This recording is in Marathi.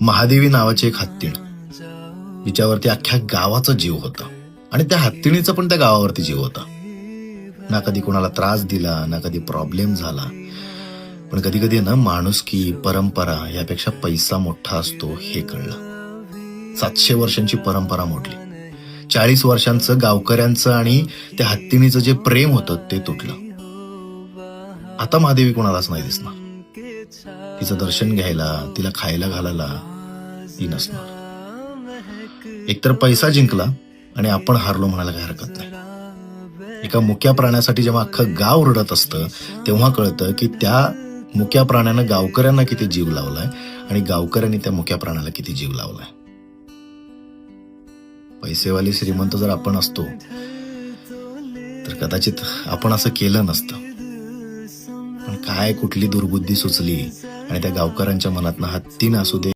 महादेवी नावाची एक हत्तीण. तिच्यावरती अख्ख्या गावाचा जीव होता. आणि त्या हत्तीणीचा पण त्या गावावरती जीव होता. ना कधी कोणाला त्रास दिला ना कधी प्रॉब्लेम झाला. पण कधी कधी ना माणुसकी परंपरा यापेक्षा पैसा मोठा असतो हे कळलं. सातशे वर्षांची परंपरा मोडली. चाळीस वर्षांचं गावकऱ्यांचं आणि त्या हत्तीणीचं जे प्रेम होतं ते तुटलं. आता महादेवी कोणालाच नाही दिसणार. तिचं दर्शन घ्यायला तिला खायला घालायला ती नसणार. एकतर पैसा जिंकला आणि आपण हारलो म्हणायला काही हरकत नाही. एका मुक्या प्राण्यासाठी जेव्हा अख्खं गाव रडत असतं तेव्हा कळतं की त्या मुक्या प्राण्यानं गावकऱ्यांना किती जीव लावलाय आणि गावकऱ्यांनी त्या मुक्या प्राण्याला किती जीव लावलाय. पैसेवाली श्रीमंत जर आपण असतो तर कदाचित आपण असं केलं नसतं. पण काय कुठली दुर्बुद्धी सुचली आणि त्या गावकऱ्यांच्या मनात तीन असू दे.